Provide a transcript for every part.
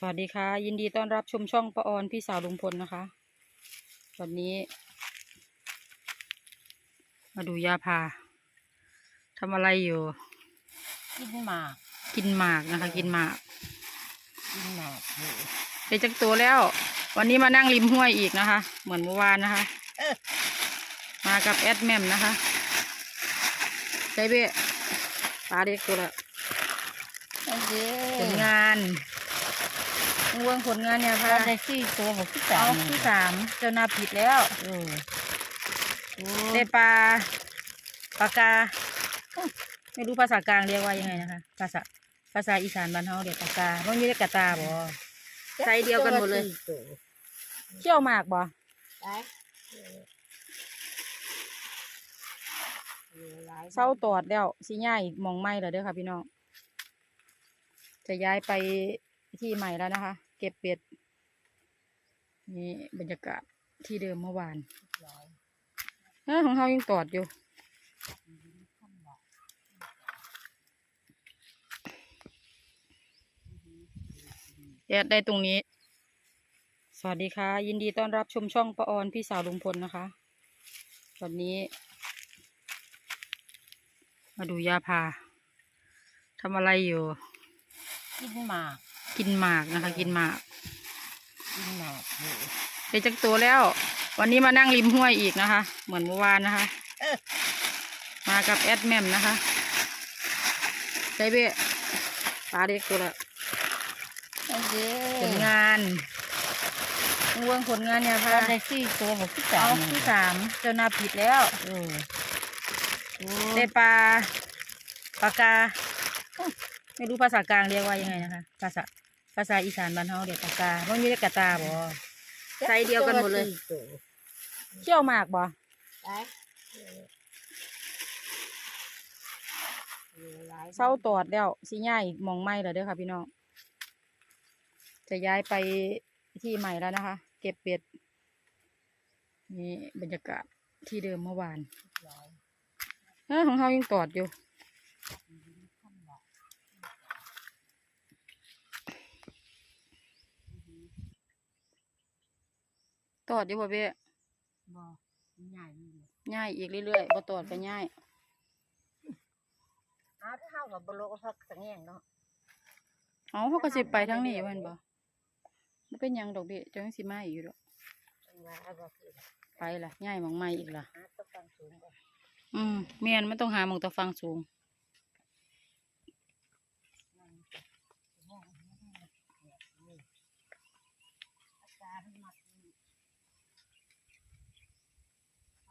สวัสดีค่ะ ยินดีต้อนรับชมช่องปออนพี่สาวลุงพลนะคะ วันนี้ มาดูยาพาทำอะไรอยู่ กินหมากกินหมากนะคะ กินหมากกินหมากอยู่ไปจักตัวแล้ว วันนี้มานั่งริมห้วยอีกนะคะ เหมือนเมื่อวานนะคะ เออมากับแอดแมมนะคะใจเบ้ปลาเด็กตัวละ โอเคผลงาน เรื่องผลงานเนี่ยพาค่ะได้สี่ตัวหกที่สาเอามที่สามเจ้านาผิดแล้วเออโอ้ได้ปลาปลากาอุ๊ยไม่รู้ภาษากลางเรียกว่ายังไงนะคะ ภาษาภาษาอีสานบ้านเฮาเรียกปลากามันมีแต่กระตาบ่ไซส์เดียวกันหมดเลยสี่ตัวเชี่ยวหมากบ่ไปเออหลายเศร้าตอดแล้วสิย้ายหมองใหม่แล้วเด้อค่ะพี่น้อง จะย้ายไปที่ใหม่แล้วนะคะ เก็บเป็ด นี่บรรยากาศที่เดิมเมื่อวานเออของเฮายังตอดอยู่แอดได้ตรงนี้ สวัสดีค่ะ ยินดีต้อนรับชมช่องปออนพี่สาวลุงพลนะคะ วันนี้ มาดูยาพาทำอะไรอยู่ กินหมาก กินหมากนะคะ กินหมากกินหมากอยู่ไปจักตัวแล้ว วันนี้มานั่งริมห้วยอีกนะคะ เหมือนเมื่อวานนะคะเออมากับแอดแมมนะคะใจเบ้ปลาเด็กตัวละโอเคผลงานเรื่องผลงานเนี่ยพาค่ะได้สี่ตัวหกที่สาเอามที่สามเจ้านาผิดแล้วเออโอ้ได้ปลาปลากาอุ๊ยไม่รู้ภาษากลางเรียกว่ายังไงนะคะ ภาษา ภาษาอีสานบ้านเฮาเรียกปลากามันมีแต่กระตาบ่ไซส์เดียวกันหมดเลยสี่ตัวเชี่ยวหมากบ่ไปเออหลายเศร้าตอดแล้วสิย้ายหมองใหม่แล้วเด้อค่ะพี่น้อง จะย้ายไปที่ใหม่แล้วนะคะ เก็บเป็ด นี่บรรยากาศที่เดิมเมื่อวานเอ้อของเฮายังตอดอยู่ ตอดอยู่บ่เบ้บ่ใหญ่นี่เลยย้ายอีกเรื่อยๆบ่ตอดก็ย้ายอ้าวถ้าเฮากับบโลกพักสังแงงเนาะเอาเขาก็สิไปทางนี้แม่นบ่มันเป็นหยังดอกเบ้จังสิมาอีกอยู่ดอกเป็นว่าเอาบ่คือไปล่ะย้ายหมองใหม่อีกล่ะหาตัวฟังสูงก่อนอืมแม่นมันต้องหาหมองตะฟังสูงอาจารย์มักนี่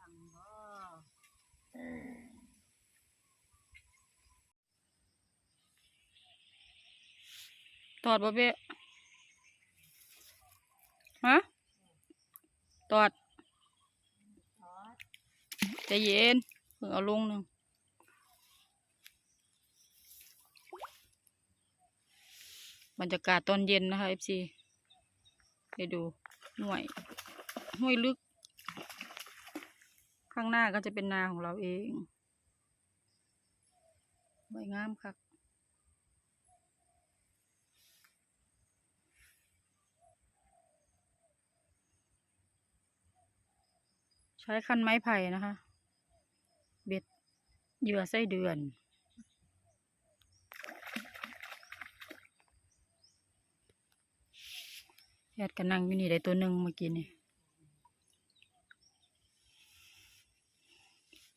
ฟังบ่ตอดบ่เบ้ฮะตอดอ๋อใจเย็นเพิ่งเอาลงหนึ่งบรรยากาศตอนเย็นนะคะ FC ไปดูหน่วยห้วยลึก ข้างหน้าก็จะเป็นนาของเราเองสวยงามครับใช้คันไม้ไผ่นะคะ เบ็ดเหยื่อไส้เดือนแอดกันนั่งอยู่นี่ได้ตัวหนึ่งเมื่อกี้นี่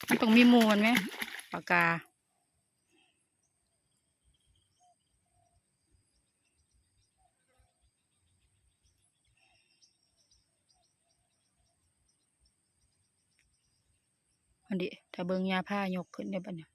มันต้องมีมูมันไหมปากกา อันดิถ้าเบิงยาผ้ายกขึ้นได้ปะเนี่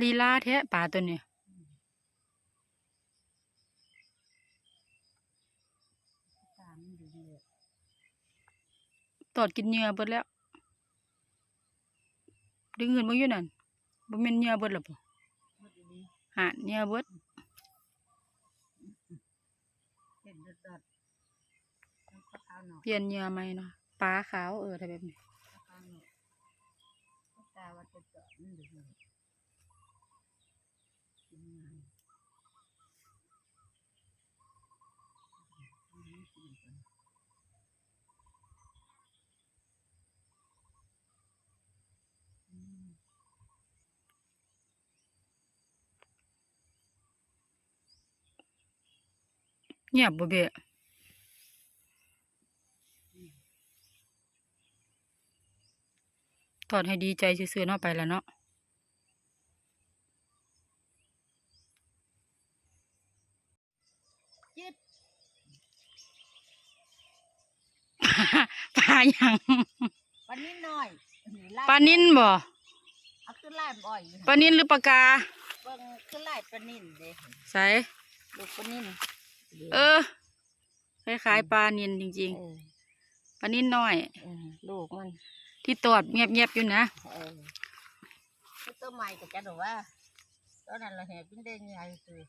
ลีลาแท้ปลาตัวเนี้ยตอดกินเหยื่อเบิดแล้ว ดึงเงินมาอยู่นั่นบ่แม่นเหยื่อเบิดหรอปะหมดดีหาเหยื่อเบิดเห็นดเปลี่ยนเหยื่อใหมเนาะปลาขาวเออถ้าแบบนี้เอาหน่อยก็ตาว่าจะเจาะมันอยู่เลยกินงานอืมกินก่อน อืม เงียบบ่เบะตอดให้ดีใจซื่อๆเนาะไปแล้วเนาะ จิต ปลาหยังปลานิดหน่อยไล่ปลานินบ่เอาขึ้นไล่บ่อยอยู่ปลานินหรือปลากาเบิ่งขึ้นไล่ปลานินเด้ใส่ลูกปลานินเออคล้ายๆปลานินจริงเออๆปลานินน้อยเออลูกมันที่ตอดเงียบๆอยู่นะเออคือตัวใหม่ก็จะดูว่าตอนนั้นเราเห็นเป็นเด้งใหญ่คือ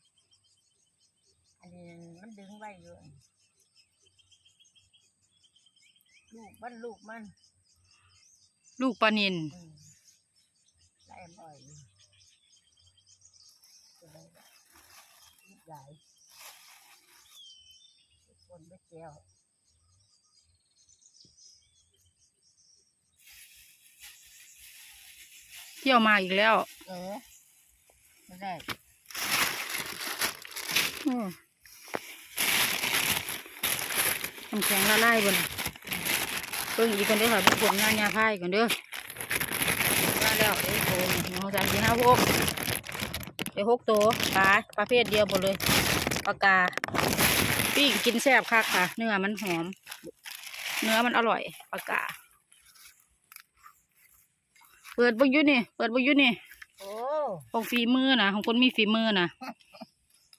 อันนี้มันดึงไว้อยู่ ลูกมันลูกมันลูกปลานินอืมไล่บ่อยอยู่ตัวใดล่ะลูกใหญ่คนไม่เจียวเที่ยวมาอีกแล้วเออไม่ได้อืมน้ำแข็งละลายบนเพิ่งอีกคนเด้อค่ะผลงานยาพายก่อนเด้อมาแล้วเอ้ยโอ้ยน้องสามสี่ห้าหกไปหกตัวปลาประเภทเดียวหมดเลยปลากาปิ้งกินแซ่บคักค่ะ เนื้อมันหอม เนื้อมันอร่อยปลากาเปิดบุยุนี่ เปิดบุยุนี่โอ้ของฝีมือนะของคนมีฝีมือนะ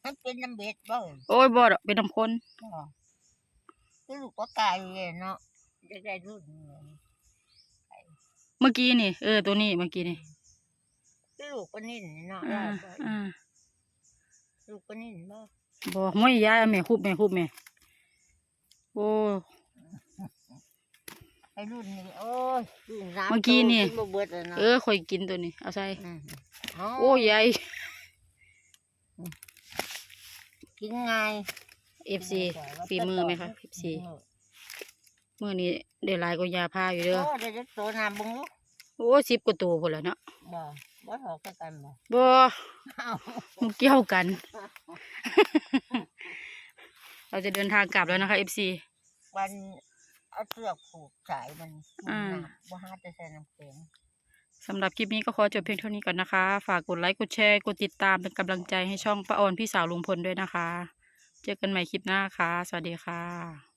มันเป็นน้ำเบ็ดบ่โอ้ยบอดอกเป็นน้ำคนบ่คือลูกก็กายเลยเนาะ จะได้รุ่นเนี่ยเมื่อกี้นี่ เออ ตัวนี้เมื่อกี้นี่คือลูกก็นิ่นเนาะอ่าได้บ่อ่าลูกก็นิ่นบ่บอกไม่ย้ายเอาแม่คุบแม่คุบแม่โอ้ไอ้รุ่นนี้โอ้ยรุ่นสามเมื่อกี้นี่ ตัวกิบ่เบิดเลยเนาะเออข่อยกินตัวนี้ เอาใส่มโอ้ยายกินง่ายเอฟซีฝีมือไหมคะเอ ฟซีมือนี้เดี๋ยวลายก็ยาพาอยู่โอ้เด้อเดี๋ยวจะโตน้ำบึงลูกโอ้สิบกว่าตัวพอแล้วเนาะบ่บ่ถอกใส่กันบ่บ่เอ้ามันเกี่ยวกัน เราจะเดินทางกลับแล้วนะคะเอฟซี วันเอาเสือกผูกสายมันอ่าน้ำบ่หาแต่ใส่น้ำแข็ง สำหรับคลิปนี้ก็ขอจบเพียงเท่านี้ก่อนนะคะ ฝากกดไลค์ กดแชร์ กดติดตามเป็นกำลังใจให้ช่องป้าออนพี่สาวลุงพลด้วยนะคะ เจอกันใหม่คลิปหน้าค่ะ สวัสดีค่ะ